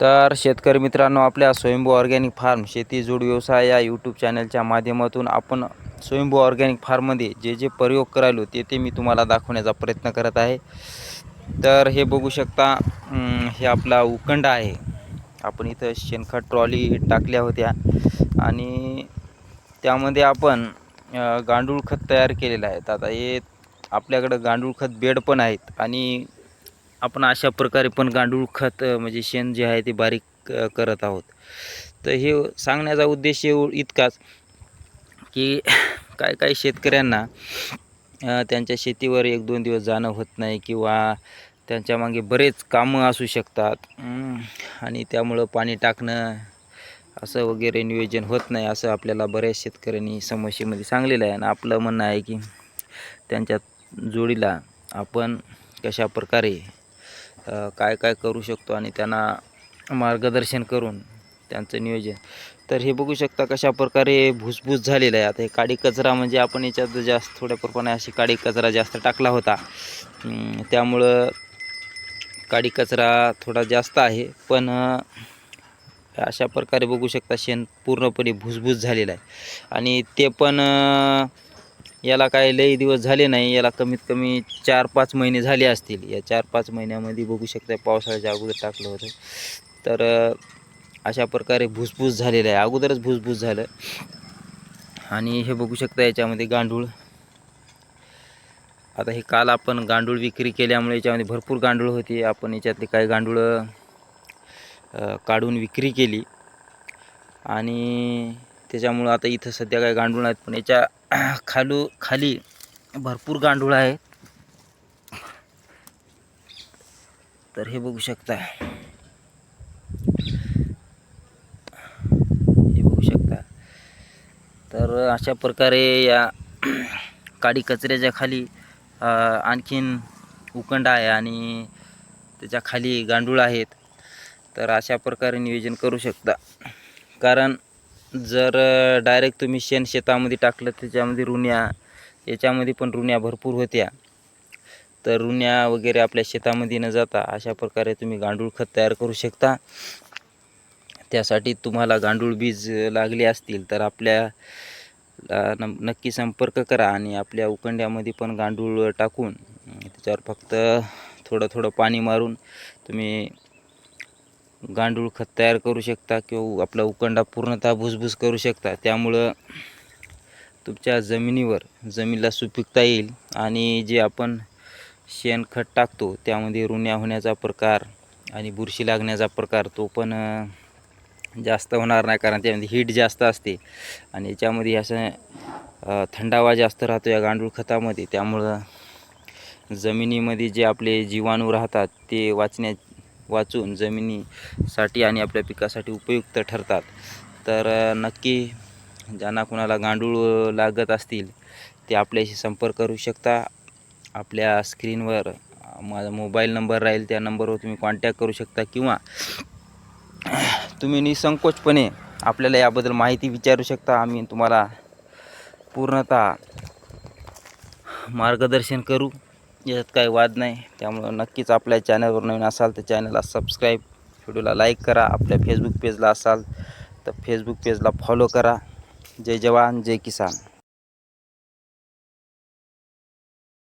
तर शेतकरी मित्रांनो आपल्या स्वयंभू ऑर्गॅनिक फार्म शेती जोड व्यवसाय या यूट्यूब चॅनलच्या माध्यमातून आपण स्वयंभू ऑर्गॅनिक फार्ममध्ये जे जे प्रयोग करायलो ते ते मी तुम्हाला दाखवण्याचा प्रयत्न करत आहे. तर हे बघू शकता हे आपला उकंड आहे. आपण इथं शेणखत ट्रॉली टाकल्या होत्या. आणि त्यामध्ये आपण गांडूळ खत तयार केलेलं आहे. आता हे आपल्याकडं गांडूळ खत बेड पण आहेत. आणि आपण अशा प्रकारे पण गांडूळ खत म्हणजे शेण जे आहे ते बारीक करत आहोत. तर हे सांगण्याचा उद्देश इतकाच की काय काय शेतकऱ्यांना त्यांच्या शेतीवर एक दोन दिवस जाणं होत नाही किंवा त्यांच्या मागे बरेच कामं असू शकतात. आणि त्यामुळं पाणी टाकणं असं वगैरे नियोजन होत नाही असं आपल्याला बऱ्याच शेतकऱ्यांनी समस्येमध्ये सांगलेलं आहे. आणि आपलं म्हणणं आहे की त्यांच्या जोडीला आपण कशा प्रकारे काय काय करू शकतो आणि त्यांना मार्गदर्शन करून त्यांचं नियोजन. तर हे बघू शकता कशा प्रकारे भुसभूस झालेलं आहे. आता हे काडी कचरा म्हणजे आपण याच्यात जास्त थोड्या प्रमाणे अशी काडी कचरा जास्त टाकला होता. त्यामुळं काडी कचरा थोडा जास्त आहे. पण अशा प्रकारे बघू शकता शेण पूर्णपणे भुसभूस झालेलं आहे. आणि ते पण याला काय लई दिवस झाले नाही याला कमीत कमी चार पाच महिने झाले असतील. या चार पाच महिन्यामध्ये बघू शकता पावसाळ्याच्या अगोदर टाकलं होतं. तर अशा प्रकारे भुसभूस झालेलं आहे. अगोदरच भुसभूस झालं. आणि हे बघू शकता याच्यामध्ये गांडूळ. आता हे काल आपण गांडूळ विक्री केल्यामुळे याच्यामध्ये भरपूर गांडूळ होती. आपण याच्यातली काही गांडूळं काढून विक्री केली. आणि त्याच्यामुळं आता इथं सध्या काही गांडूळ नाहीत. पण याच्या खालू खाली भरपूर गांडूळ आहे. तर हे बघू शकता. हे बघू शकता. तर अशा प्रकारे या काडी कचऱ्याच्या खाली आणखीन उकंड आहे आणि त्याच्याखाली गांडूळ आहेत. तर अशा प्रकारे नियोजन करू शकता. कारण जर डायरेक्ट तुम्ही शेण शेतामध्ये टाकलं त्याच्यामध्ये रुण्या याच्यामध्ये पण रुण्या भरपूर होत्या. तर रुण्या वगैरे आपल्या शेतामध्ये न जाता अशा प्रकारे तुम्ही गांडूळ खत तयार करू शकता. त्यासाठी तुम्हाला गांडूळ बीज लागले असतील तर आपल्या नक्की संपर्क करा आणि आपल्या उकंड्यामध्ये पण गांडूळ टाकून त्याच्यावर फक्त थोडं थोडं पाणी मारून तुम्ही गांडूळ खत तयार करू शकता किंवा आपला उकंडा पूर्णतः भुसभुस करू शकता. त्यामुळं तुमच्या जमिनीवर जमिनीला सुपीकता येईल आणि जे आपण शेणखत टाकतो त्यामध्ये रुण्या होण्याचा प्रकार आणि बुरशी लागण्याचा प्रकार तो पण जास्त होणार नाही कारण त्यामध्ये हीट जास्त असते. आणि याच्यामध्ये असं थंडावा जास्त राहतो या गांडूळ खतामध्ये. त्यामुळं जमिनीमध्ये जे आपले जीवाणू राहतात ते वाचण्या वाचून जमिनीसाठी आणि आपल्या पिकासाठी उपयुक्त ठरतात. तर नक्की ज्यांना कुणाला गांडूळ लागत असतील ते आपल्याशी संपर्क करू शकता. आपल्या स्क्रीनवर माझा मोबाईल नंबर राहील त्या नंबरवर तुम्ही कॉन्टॅक्ट करू शकता. किंवा तुम्ही निसंकोचपणे आपल्याला याबद्दल माहिती विचारू शकता. आम्ही तुम्हाला पूर्णतः मार्गदर्शन करू. यात काही वाद नाही. त्यामुळं नक्कीच आपल्या चॅनलवर नवीन असाल तर चॅनलला सबस्क्राईब व्हिडिओला लाईक करा. आपल्या फेसबुक पेजला असाल तर फेसबुक पेजला फॉलो करा. जय जवान जय किसान.